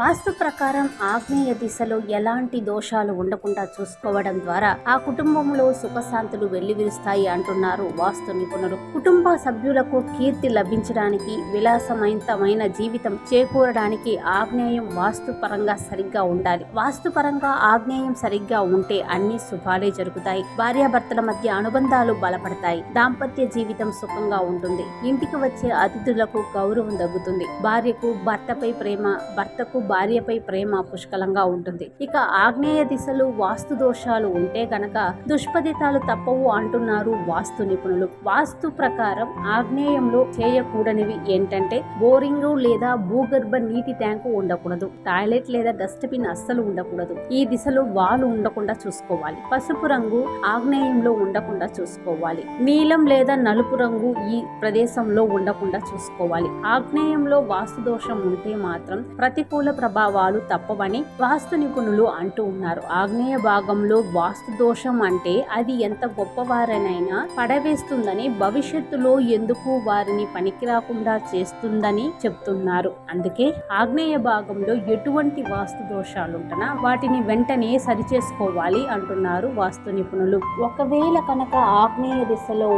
వాస్తు ప్రకారం ఆగ్నేయ దిశలో ఎలాంటి దోషాలు ఉండకుండా చూసుకోవడం ద్వారా ఆ కుటుంబంలో సుఖశాంతులు వెల్లివిరుస్తాయి అంటున్నారు వాస్తు నిపుణులు. కుటుంబ సభ్యులకు కీర్తి లభించడానికి విలాసమైంతమైన జీవితం చేకూరడానికి ఆగ్నేయం వాస్తు పరంగా సరిగ్గా ఉండాలి. వాస్తు పరంగా ఆగ్నేయం సరిగ్గా ఉంటే అన్ని శుభాలే జరుగుతాయి. భార్యాభర్తల మధ్య అనుబంధాలు బలపడతాయి. దాంపత్య జీవితం సుఖంగా ఉంటుంది. ఇంటికి వచ్చే అతిథులకు గౌరవం దగ్గుతుంది భార్యకు భర్తపై ప్రేమ భర్తకు భార్యపై ప్రేమ పుష్కలంగా ఉంటుంది. ఇక ఆగ్నేయ దిశలు వాస్తు దోషాలు ఉంటే గనక దుష్ఫలితాలు తప్పవు అంటున్నారు వాస్తు నిపుణులు. వాస్తు ప్రకారం ఆగ్నేయంలో చేయకూడనివి ఏంటంటే బోరింగ్ లేదా భూగర్భ నీటి ట్యాంకు ఉండకూడదు. టాయిలెట్ లేదా డస్ట్బిన్ అస్సలు ఉండకూడదు. ఈ దిశలో వాలు ఉండకుండా చూసుకోవాలి. పసుపు రంగు ఆగ్నేయంలో ఉండకుండా చూసుకోవాలి. నీలం లేదా నలుపు రంగు ఈ ప్రదేశంలో ఉండకుండా చూసుకోవాలి. ఆగ్నేయంలో వాస్తు దోషం ఉంటే మాత్రం ప్రతికూల ప్రభావాలు తప్పవని వాస్తు నిపుణులు అంటూ ఉన్నారు. ఆగ్నేయ భాగంలో వాస్తు దోషం అంటే అది ఎంత గొప్పవారనైనా పడవేస్తుందని భవిష్యత్తులో ఎందుకు వారిని పనికిరాకుండా చేస్తుందని చెప్తున్నారు. అందుకే ఆగ్నేయ భాగంలో ఎటువంటి వాస్తు దోషాలు ఉంటున్నా వాటిని వెంటనే సరిచేసుకోవాలి అంటున్నారు వాస్తు నిపుణులు ఒకవేళ కనుక ఆగ్నేయ దిశలో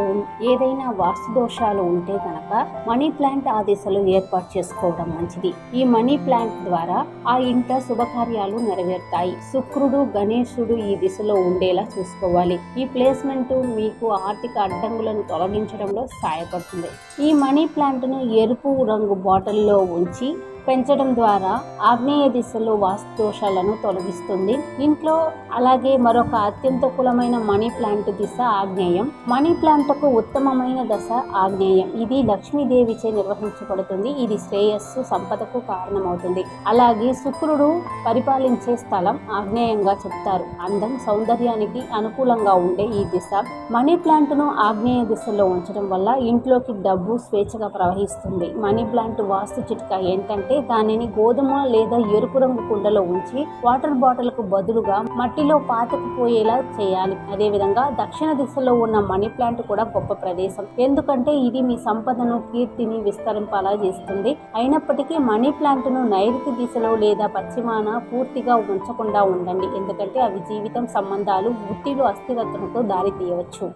ఏదైనా వాస్తు దోషాలు ఉంటే కనుక మనీ ప్లాంట్ ఆ దిశలో ఏర్పాటు చేసుకోవడం మంచిది. ఈ మనీ ప్లాంట్ ద్వారా ఆ ఇంట శుభకార్యాలు నెరవేరుతాయి. శుక్రుడు గణేశుడు ఈ దిశలో ఉండేలా చూసుకోవాలి. ఈ ప్లేస్మెంట్ మీకు ఆర్థిక అడ్డంకులను తొలగించడంలో సహాయపడుతుంది ఈ మనీ ప్లాంట్ను ఎరుపు రంగు బాటిల్లో ఉంచి పెంచడం ద్వారా ఆగ్నేయ దిశలో వాస్తు దోషాలను తొలగిస్తుంది. ఇంట్లో అలాగే మరొక అత్యంత కులమైన మనీ ప్లాంట్ దిశ ఆగ్నేయం. మనీ ప్లాంట్కు ఉత్తమమైన దశ ఆగ్నేయం. ఇది లక్ష్మీదేవిచే నిర్వహించబడుతుంది. ఇది శ్రేయస్సు సంపదకు కారణమవుతుంది. అలాగే శుక్రుడు పరిపాలించే స్థలం ఆగ్నేయంగా చెప్తారు. అందం సౌందర్యానికి అనుకూలంగా ఉండే ఈ దిశ. మనీ ప్లాంట్ను ఆగ్నేయ దిశలో ఉంచడం వల్ల ఇంట్లోకి డబ్బు స్వేచ్ఛగా ప్రవహిస్తుంది. మనీ ప్లాంట్ వాస్తు చిట్కా ఏంటంటే దానిని గోధుమ లేదా ఎరుపు రంగు కుండలో ఉంచి వాటర్ బాటిల్కు బదులుగా మట్టిలో పాతకుపోయేలా చేయాలి. అదేవిధంగా దక్షిణ దిశలో ఉన్న మనీ ప్లాంట్ కూడా గొప్ప ప్రదేశం. ఎందుకంటే ఇది మీ సంపదను కీర్తిని విస్తరింపలా చేస్తుంది. అయినప్పటికీ మనీ ప్లాంట్ను నైరుతి దిశలో లేదా పశ్చిమాన పూర్తిగా ఉంచకుండా ఉండండి. ఎందుకంటే అవి జీవితం సంబంధాలు వృత్తిలో అస్థిరత్వంతో దారి తీయవచ్చు